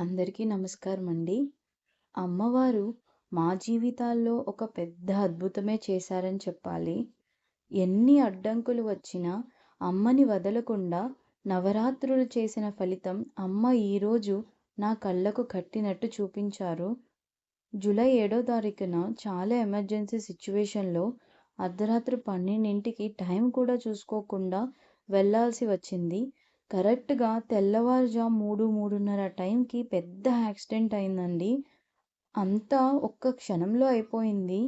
అందరికీ నమస్కారం అండి. అమ్మవారు మా జీవితాల్లో ఒక పెద్ద అద్భుతమే చేశారని చెప్పాలి. ఎన్ని అడ్డంకులు వచ్చినా అమ్మని వదలకుండా నవరాత్రులు చేసిన ఫలితం అమ్మ ఈరోజు నా కళ్ళకు కట్టినట్టు చూపించారు. జూలై ఏడో తారీఖున చాలా ఎమర్జెన్సీ సిచ్యువేషన్లో అర్ధరాత్రి పన్నెండింటికి టైం కూడా చూసుకోకుండా వెళ్ళాల్సి వచ్చింది. కరెక్ట్‌గా తెల్లవారుజాము మూడు, మూడున్నర టైంకి పెద్ద యాక్సిడెంట్ అయిందండి. అంతా ఒక్క క్షణంలో అయిపోయింది.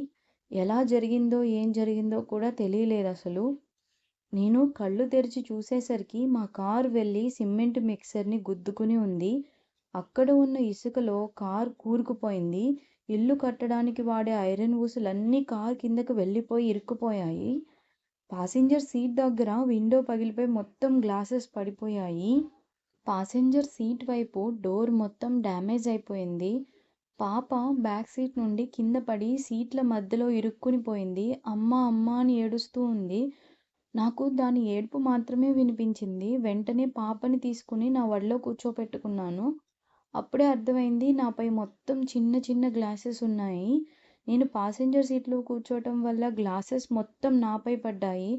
ఎలా జరిగిందో, ఏం జరిగిందో కూడా తెలియలేదు అసలు నేను కళ్ళు తెరిచి చూసేసరికి మా కారు వెళ్ళి సిమెంట్ మిక్సర్‌ని గుద్దుకుని ఉంది. అక్కడ ఉన్న ఇసుకలో కార్ కూరుకుపోయింది. ఇల్లు కట్టడానికి వాడే ఐరన్ ఊసులన్నీ కార్ కిందకి వెళ్ళిపోయి ఇరుక్కుపోయాయి. పాసెంజర్ సీట్ దగ్గర విండో పగిలిపోయి మొత్తం గ్లాసెస్ పడిపోయాయి. పాసెంజర్ సీట్ వైపు డోర్ మొత్తం డ్యామేజ్ అయిపోయింది. పాప బ్యాక్ సీట్ నుండి కింద పడి సీట్ల మధ్యలో ఇరుక్కుని పోయింది. అమ్మ అమ్మ అని ఏడుస్తూ ఉంది. నాకు దాని ఏడుపు మాత్రమే వినిపించింది. వెంటనే పాపని తీసుకుని నా వడిలో కూర్చోపెట్టుకున్నాను. అప్పుడే అర్థమైంది నాపై మొత్తం చిన్న చిన్న గ్లాసెస్ ఉన్నాయి. నేను పాసెంజర్ సీట్‌లో కూర్చోవటం వల్ల గ్లాసెస్ మొత్తం నాపై పడ్డాయి.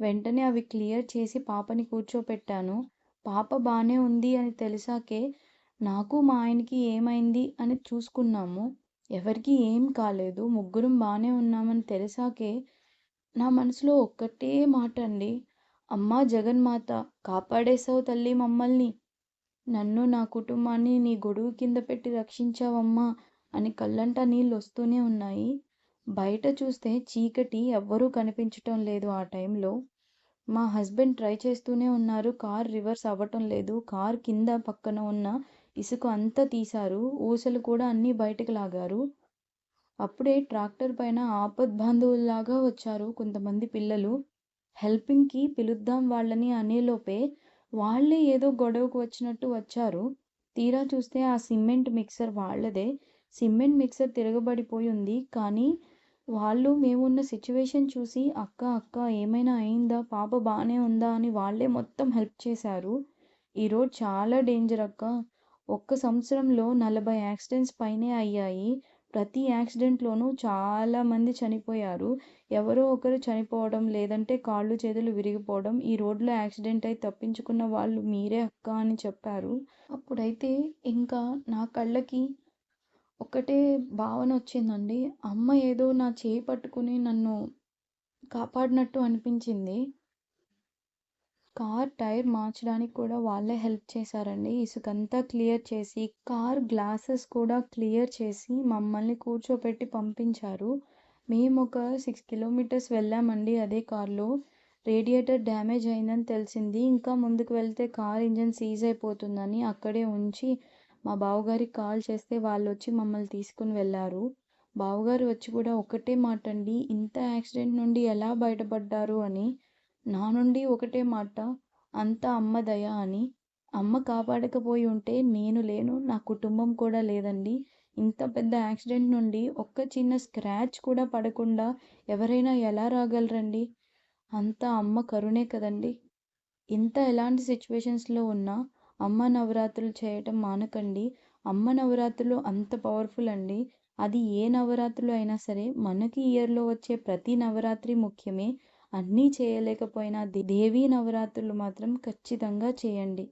వెంటనే అవి క్లియర్ చేసి పాపని కూర్చోపెట్టాను. పాప బాగానే ఉంది అని తెలిసాకే నాకు, మా ఆయనకి ఏమైంది అని చూసుకున్నాము. ఎవరికీ ఏం కాలేదు. ముగ్గురం బాగానే ఉన్నామని తెలిసాకే నా మనసులో ఒక్కటే మాటండి. అమ్మా జగన్మాత కాపాడేశావు తల్లి మమ్మల్ని. నన్ను, నా కుటుంబాన్ని నీ గొడుగు కింద పెట్టి రక్షించావమ్మా అని కళ్ళంట వస్తూనే ఉన్నాయి. బయట చూస్తే చీకటి ఎవ్వరూ కనిపించటం లేదు ఆ టైంలో. మా హస్బెండ్ ట్రై చేస్తూనే ఉన్నారు. కార్ రివర్స్ అవ్వటం లేదు. కార్ కింద పక్కన ఉన్న ఇసుక అంతా తీశారు. ఊసలు కూడా అన్నీ బయటకు లాగారు. అప్పుడే ట్రాక్టర్ పైన ఆపద్ బంధువుల్లాగా వచ్చారు కొంతమంది పిల్లలు. హెల్పింగ్‌కి పిలుద్దాం వాళ్ళని అనేలోపే వాళ్ళే ఏదో గొడవకు వచ్చినట్టు వచ్చారు. తీరా చూస్తే ఆ సిమెంట్ మిక్సర్ వాళ్ళదే. సిమెంట్ మిక్సర్ తిరగబడిపోయి ఉంది. కానీ వాళ్ళు మేమున్న సిచ్యువేషన్ చూసి అక్క అక్క ఏమైనా అయిందా? పాప బాగానే ఉందా? అని వాళ్ళే మొత్తం హెల్ప్ చేశారు. ఈ రోడ్ చాలా డేంజర్ అక్కా. ఒక్క సంవత్సరంలో నలభై యాక్సిడెంట్స్ పైనే అయ్యాయి. ప్రతి యాక్సిడెంట్‌లోనూ చాలామంది చనిపోయారు. ఎవరో ఒకరు చనిపోవడం, లేదంటే కాళ్ళు చేతులు విరిగిపోవడం. ఈ రోడ్లో యాక్సిడెంట్ అయి తప్పించుకున్న వాళ్ళు మీరే అక్కా అని చెప్పారు. అప్పుడైతే ఇంకా నా కళ్ళకి ఒకటే భావన వచ్చిందండి. అమ్మ ఏదో నా చేయి పట్టుకుని నన్ను కాపాడినట్టు అనిపించింది. కార్ టైర్ మార్చడానికి కూడా వాళ్ళే హెల్ప్ చేశారండి. ఇసుకంతా క్లియర్ చేసి, కార్ గ్లాసెస్ కూడా క్లియర్ చేసి మమ్మల్ని కూర్చోపెట్టి పంపించారు. మేము ఒక సిక్స్ కిలోమీటర్స్ వెళ్ళామండి అదే కార్‌లో. రేడియేటర్ డ్యామేజ్ అయిందని తెలిసింది. ఇంకా ముందుకు వెళ్తే కార్ ఇంజన్ సీజ్ అయిపోతుందని అక్కడే ఉంచి మా బావగారికి కాల్ చేస్తే వాళ్ళు వచ్చి మమ్మల్ని తీసుకుని వెళ్ళారు బావగారు వచ్చి కూడా ఒకటే మాట అండి ఇంత యాక్సిడెంట్ నుండి ఎలా బయటపడ్డారు అని. నా నుండి ఒకటే మాట అంత అమ్మ దయ అని. అమ్మ కాపాడకపోయి ఉంటే నేను లేను. నా కుటుంబం కూడా లేదండి. ఇంత పెద్ద యాక్సిడెంట్ నుండి ఒక్క చిన్న స్క్రాచ్ కూడా పడకుండా ఎవరైనా ఎలా రాగలరండి? అంతా అమ్మ కరుణే కదండీ! ఇంత ఎలాంటి సిచ్యువేషన్స్లో ఉన్నా అమ్మ నవరాత్రులు చేయటం మానకండి. అమ్మ నవరాత్రులు అంత పవర్‌ఫుల్ అండి. అది ఏ నవరాత్రులు అయినా సరే మనకి ఇయర్‌లో వచ్చే ప్రతి నవరాత్రి ముఖ్యమే. అన్నీ చేయలేకపోయినా దేవీ నవరాత్రులు మాత్రం ఖచ్చితంగా చేయండి.